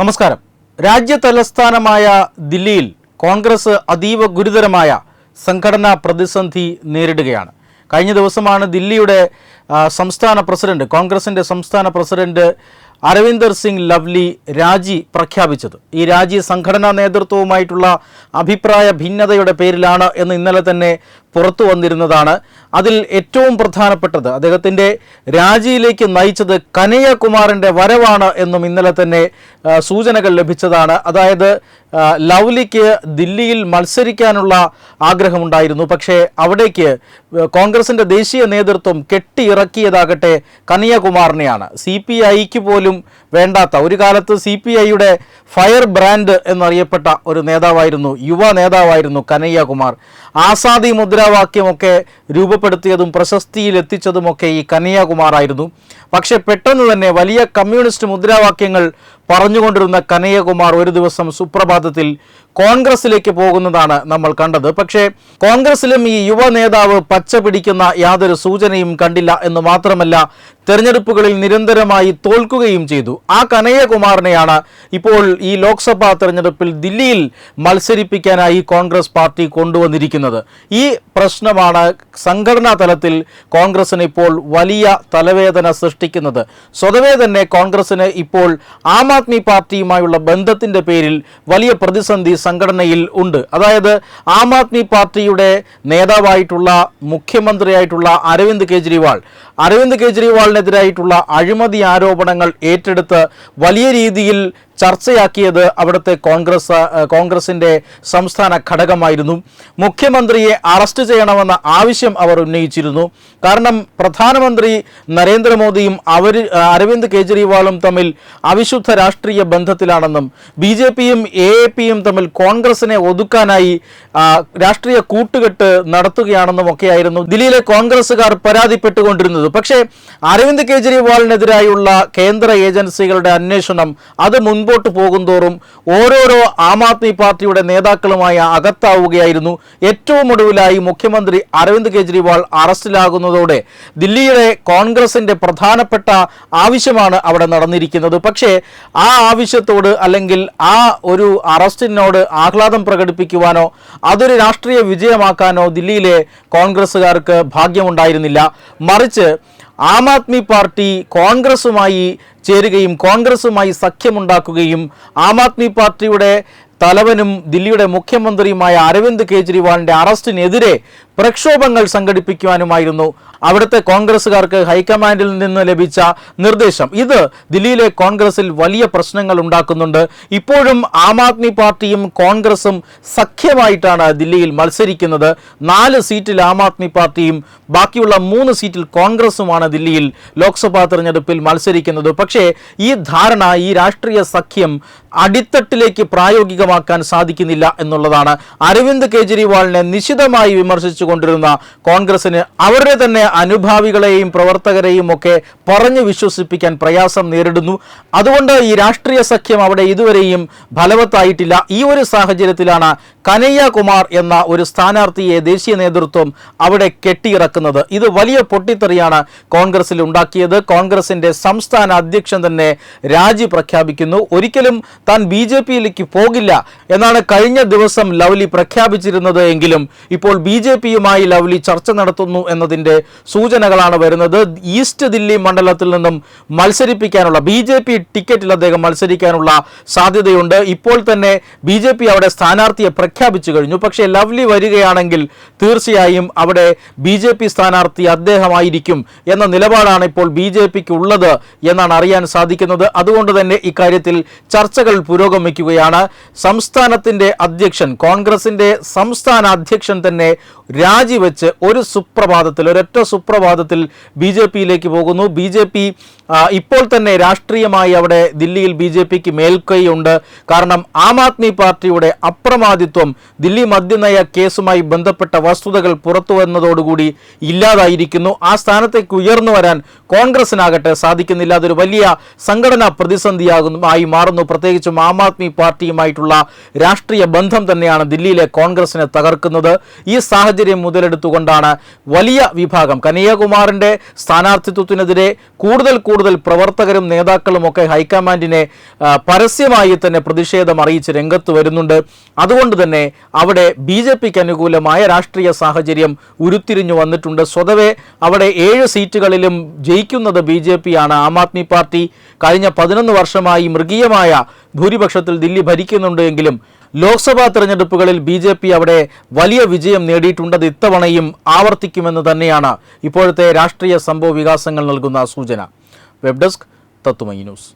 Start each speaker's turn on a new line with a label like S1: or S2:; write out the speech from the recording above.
S1: നമസ്കാരം. രാജ്യ തലസ്ഥാനമായ ദില്ലിയിൽ കോൺഗ്രസ് അതീവ ഗുരുതരമായ സംഘടനാ പ്രതിസന്ധി നേരിടുകയാണ്. കഴിഞ്ഞ ദിവസമാണ് ദില്ലിയുടെ സംസ്ഥാന പ്രസിഡന്റ് കോൺഗ്രസിന്റെ സംസ്ഥാന പ്രസിഡന്റ് അരവിന്ദർ സിംഗ് ലവ്ലി രാജി പ്രഖ്യാപിച്ചത്. ഈ രാജി സംഘടനാ നേതൃത്വവുമായിട്ടുള്ള അഭിപ്രായ ഭിന്നതയുടെ പേരിലാണ് എന്ന് ഇന്നലെ തന്നെ പുറത്തു വന്നിരുന്നതാണ്. അതിൽ ഏറ്റവും പ്രധാനപ്പെട്ടത് അദ്ദേഹത്തിന്റെ രാജിയിലേക്ക് നയിച്ചത് കനയ്യകുമാറിന്റെ വരവാണ് എന്നും ഇന്നലെ തന്നെ സൂചനകൾ ലഭിച്ചതാണ്. അതായത് ലവ്ലിക്ക് ദില്ലിയിൽ മത്സരിക്കാനുള്ള ആഗ്രഹമുണ്ടായിരുന്നു. പക്ഷേ അവിടേക്ക് കോൺഗ്രസിന്റെ ദേശീയ നേതൃത്വം കെട്ടിയിറക്കിയതാകട്ടെ കനയ്യകുമാറിനെയാണ്. സി പി ഐക്ക് പോലും വേണ്ടാത്ത ഒരു കാലത്ത് സി പി ഐയുടെ ഫയർ ബ്രാൻഡ് എന്നറിയപ്പെട്ട ഒരു നേതാവായിരുന്നു യുവ നേതാവായിരുന്നു കനയ്യകുമാർ. ആസാദി മുദ്രാവാക്യമൊക്കെ രൂപപ്പെടുത്തിയതും പ്രശസ്തിയിലെത്തിച്ചതുമൊക്കെ ഈ കനയ്യകുമാറായിരുന്നു പക്ഷെ പെട്ടെന്ന് തന്നെ വലിയ കമ്മ്യൂണിസ്റ്റ് മുദ്രാവാക്യങ്ങൾ പറഞ്ഞുകൊണ്ടിരുന്ന കനയ്യകുമാർ ഒരു ദിവസം സുപ്രഭാതത്തിൽ കോൺഗ്രസിലേക്ക് പോകുന്നതാണ് നമ്മൾ കണ്ടത്. പക്ഷേ കോൺഗ്രസിലും ഈ യുവ നേതാവ് പച്ച പിടിക്കുന്ന യാതൊരു സൂചനയും കണ്ടില്ല എന്ന് മാത്രമല്ല തെരഞ്ഞെടുപ്പുകളിൽ നിരന്തരമായി തോൽക്കുകയും ചെയ്തു. ആ കനയ്യകുമാറിനെയാണ് ഇപ്പോൾ ഈ ലോക്സഭാ തെരഞ്ഞെടുപ്പിൽ ദില്ലിയിൽ മത്സരിപ്പിക്കാനായി കോൺഗ്രസ് പാർട്ടി കൊണ്ടുവന്നിരിക്കുന്നത്. ഈ പ്രശ്നമാണ് സംഘടനാ തലത്തിൽ കോൺഗ്രസിന് ഇപ്പോൾ വലിയ തലവേദന സൃഷ്ടിക്കുന്നത്. സ്വതവേ തന്നെ കോൺഗ്രസിന് ഇപ്പോൾ ആം ആദ്മി പാർട്ടിയുമായുള്ള ബന്ധത്തിന്റെ പേരിൽ വലിയ പ്രതിസന്ധി സംഘടനയിൽ ഉണ്ട്. അതായത് ആം ആദ്മി പാർട്ടിയുടെ നേതാവായിട്ടുള്ള മുഖ്യമന്ത്രിയായിട്ടുള്ള അരവിന്ദ് കെജ്രിവാൾ. അരവിന്ദ് കെജ്രിവാളിനെതിരായിട്ടുള്ള അഴിമതി ആരോപണങ്ങൾ ഏറ്റെടുത്ത് വലിയ രീതിയിൽ ചർച്ചയാക്കിയത് അവിടുത്തെ കോൺഗ്രസ് കോൺഗ്രസിന്റെ സംസ്ഥാന ഘടകമായിരുന്നു. മുഖ്യമന്ത്രിയെ അറസ്റ്റ് ചെയ്യണമെന്ന ആവശ്യം അവർ ഉന്നയിച്ചിരുന്നു. കാരണം പ്രധാനമന്ത്രി നരേന്ദ്രമോദിയും അവർ അരവിന്ദ് കെജ്രിവാളും തമ്മിൽ അവിശുദ്ധ രാഷ്ട്രീയ ബന്ധത്തിലാണെന്നും ബി ജെ പിയും എ എ പിയും തമ്മിൽ കോൺഗ്രസിനെ ഒതുക്കാനായി രാഷ്ട്രീയ കൂട്ടുകെട്ട് നടത്തുകയാണെന്നും ഒക്കെയായിരുന്നു ദില്ലിയിലെ കോൺഗ്രസ്സുകാർ പരാതിപ്പെട്ടുകൊണ്ടിരുന്നത്. പക്ഷേ അരവിന്ദ് കെജ്രിവാളിനെതിരായുള്ള കേന്ദ്ര ഏജൻസികളുടെ അന്വേഷണം അത് മുൻപോട്ട് പോകുന്തോറും ഓരോരോ ആം ആദ്മി പാർട്ടിയുടെ നേതാക്കളുമായി അകത്താവുകയായിരുന്നു. ഏറ്റവും ഒടുവിലായി മുഖ്യമന്ത്രി അരവിന്ദ് കെജ്രിവാൾ അറസ്റ്റിലാകുന്നതോടെ ദില്ലിയിലെ കോൺഗ്രസിന്റെ പ്രധാനപ്പെട്ട ആവശ്യമാണ് അവിടെ നടന്നിരിക്കുന്നത്. പക്ഷേ ആ ആവശ്യത്തോട് അല്ലെങ്കിൽ ആ ഒരു അറസ്റ്റിനോട് ആഹ്ലാദം പ്രകടിപ്പിക്കുവാനോ അതൊരു രാഷ്ട്രീയ വിജയമാക്കാനോ ദില്ലിയിലെ കോൺഗ്രസ്സുകാർക്ക് ഭാഗ്യമുണ്ടായിരുന്നില്ല. മറിച്ച് ആം ആദ്മി പാർട്ടി കോൺഗ്രസുമായി ചേരുകയും കോൺഗ്രസുമായി സഖ്യമുണ്ടാക്കുകയും ആം ആദ്മി പാർട്ടിയുടെ തലവനും ദില്ലിയുടെ മുഖ്യമന്ത്രിയുമായ അരവിന്ദ് കെജ്രിവാളിന്റെ അറസ്റ്റിനെതിരെ പ്രക്ഷോഭങ്ങൾ സംഘടിപ്പിക്കുവാനുമായിരുന്നു. അവിടുത്തെ കോൺഗ്രസ്സുകാർക്ക് ഹൈക്കമാൻഡിൽ നിന്ന് ലഭിച്ച നിർദ്ദേശം. ഇത് ദില്ലിയിലെ കോൺഗ്രസിൽ വലിയ പ്രശ്നങ്ങൾ ഉണ്ടാക്കുന്നുണ്ട്. ഇപ്പോഴും ആം ആദ്മി പാർട്ടിയും കോൺഗ്രസും സഖ്യമായിട്ടാണ് ദില്ലിയിൽ മത്സരിക്കുന്നത്. നാല് സീറ്റിൽ ആം ആദ്മി പാർട്ടിയും ബാക്കിയുള്ള മൂന്ന് സീറ്റിൽ കോൺഗ്രസുമാണ് ദില്ലിയിൽ ലോക്സഭാ തെരഞ്ഞെടുപ്പിൽ മത്സരിക്കുന്നത്. പക്ഷേ ഈ ധാരണ ഈ രാഷ്ട്രീയ സഖ്യം അടിത്തട്ടിലേക്ക് പ്രായോഗികമാക്കാൻ സാധിക്കുന്നില്ല എന്നുള്ളതാണ്. അരവിന്ദ് കെജ്രിവാളിനെ നിശിതമായി വിമർശിച്ചു. കൊണ്ടിരുന്ന കോൺഗ്രസിന് അവരുടെ തന്നെ അനുഭാവികളെയും പ്രവർത്തകരെയും ഒക്കെ പറഞ്ഞു വിശ്വസിപ്പിക്കാൻ പ്രയാസം നേരിടുന്നു. അതുകൊണ്ട് ഈ രാഷ്ട്രീയ സഖ്യം അവിടെ ഇതുവരെയും ഫലവത്തായിട്ടില്ല. ഈ ഒരു സാഹചര്യത്തിലാണ് കനയ്യകുമാർ എന്ന ഒരു സ്ഥാനാർത്ഥിയെ ദേശീയ നേതൃത്വം അവിടെ കെട്ടിയിറക്കുന്നത്. ഇത് വലിയ പൊട്ടിത്തെറിയാണ് കോൺഗ്രസിൽ ഉണ്ടാക്കിയത്. കോൺഗ്രസിന്റെ സംസ്ഥാന അധ്യക്ഷൻ തന്നെ രാജി പ്രഖ്യാപിക്കുന്നു. ഒരിക്കലും താൻ ബി ജെ പിയിലേക്ക് പോകില്ല എന്നാണ് കഴിഞ്ഞ ദിവസം ലവ്ലി പ്രഖ്യാപിച്ചിരുന്നത് എങ്കിലും ഇപ്പോൾ ബി ജെ പിയുമായി ലവ്ലി ചർച്ച നടത്തുന്നു എന്നതിന്റെ സൂചനകളാണ് വരുന്നത്. ഈസ്റ്റ് ദില്ലി മണ്ഡലത്തിൽ നിന്നും മത്സരിപ്പിക്കാനുള്ള ബി ജെ പി ടിക്കറ്റിൽ അദ്ദേഹം മത്സരിക്കാനുള്ള സാധ്യതയുണ്ട്. ഇപ്പോൾ തന്നെ ബി ജെ പി അവിടെ സ്ഥാനാർത്ഥിയെ പ്രഖ്യാപിച്ചു കഴിഞ്ഞു. പക്ഷേ ലവ്ലി വരികയാണെങ്കിൽ തീർച്ചയായും അവിടെ ബി ജെ പി സ്ഥാനാർത്ഥി അദ്ദേഹമായിരിക്കും എന്ന നിലപാടാണ് ഇപ്പോൾ ബി ജെ പിക്ക് ഉള്ളത് എന്നാണ് അറിയാൻ സാധിക്കുന്നത്. അതുകൊണ്ട് തന്നെ ഇക്കാര്യത്തിൽ ചർച്ചകൾ പുരോഗമിക്കുകയാണ്. സംസ്ഥാനത്തിന്റെ അധ്യക്ഷൻ കോൺഗ്രസിന്റെ സംസ്ഥാന അധ്യക്ഷൻ തന്നെ രാജിവെച്ച് ഒരു സുപ്രഭാതത്തിൽ ഒരൊറ്റ സുപ്രഭാതത്തിൽ ബി ജെ പിയിലേക്ക് പോകുന്നു. ബി ജെ പി ഇപ്പോൾ തന്നെ രാഷ്ട്രീയമായി അവിടെ ദില്ലിയിൽ ബി ജെ പിക്ക് മേൽക്കൈയുണ്ട്. കാരണം ആം ആദ്മി പാർട്ടിയുടെ അപ്രമാദിത്വം ദില്ലി മദ്യനയ കേസുമായി ബന്ധപ്പെട്ട വസ്തുതകൾ പുറത്തു വന്നതോടുകൂടി ഇല്ലാതായിരിക്കുന്നു. ആ സ്ഥാനത്തേക്ക് ഉയർന്നു വരാൻ കോൺഗ്രസിനാകട്ടെ സാധിക്കുന്നില്ല. അതൊരു വലിയ സംഘടനാ പ്രതിസന്ധിയാകുന്നു ആയി മാറുന്നു. പ്രത്യേകിച്ചും ആം ആദ്മി പാർട്ടിയുമായിട്ടുള്ള രാഷ്ട്രീയ ബന്ധം തന്നെയാണ് ദില്ലിയിലെ കോൺഗ്രസിനെ തകർക്കുന്നത്. ഈ സാഹചര്യം സാഹചര്യം മുതലെടുത്തുകൊണ്ടാണ് വലിയ വിഭാഗം. കനയ്യകുമാറിന്റെ സ്ഥാനാർത്ഥിത്വത്തിനെതിരെ കൂടുതൽ കൂടുതൽ പ്രവർത്തകരും നേതാക്കളും ഒക്കെ ഹൈക്കമാൻഡിനെ പരസ്യമായി തന്നെ പ്രതിഷേധം അറിയിച്ച് രംഗത്ത് വരുന്നുണ്ട്. അതുകൊണ്ട് തന്നെ അവിടെ ബി ജെ പിക്ക് അനുകൂലമായ രാഷ്ട്രീയ സാഹചര്യം ഉരുത്തിരിഞ്ഞു വന്നിട്ടുണ്ട്. സ്വതവേ അവിടെ ഏഴ് സീറ്റുകളിലും ജയിക്കുന്നത് ബി ജെ പി ആണ് ആം ആദ്മി പാർട്ടി കഴിഞ്ഞ പതിനൊന്ന് വർഷമായി മൃഗീയമായ ഭൂരിപക്ഷത്തിൽ ദില്ലി ഭരിക്കുന്നുണ്ട് എങ്കിലും ലോക്സഭാ തെരഞ്ഞെടുപ്പുകളിൽ ബി ജെ പി അവിടെ വലിയ വിജയം നേടിയിട്ടുണ്ടത് ഇത്തവണയും ആവർത്തിക്കുമെന്ന് തന്നെയാണ് ഇപ്പോഴത്തെ രാഷ്ട്രീയ സംഭവ വികാസങ്ങൾ നൽകുന്ന സൂചന. വെബ് ഡെസ്ക് തത്തുമൈ ന്യൂസ്.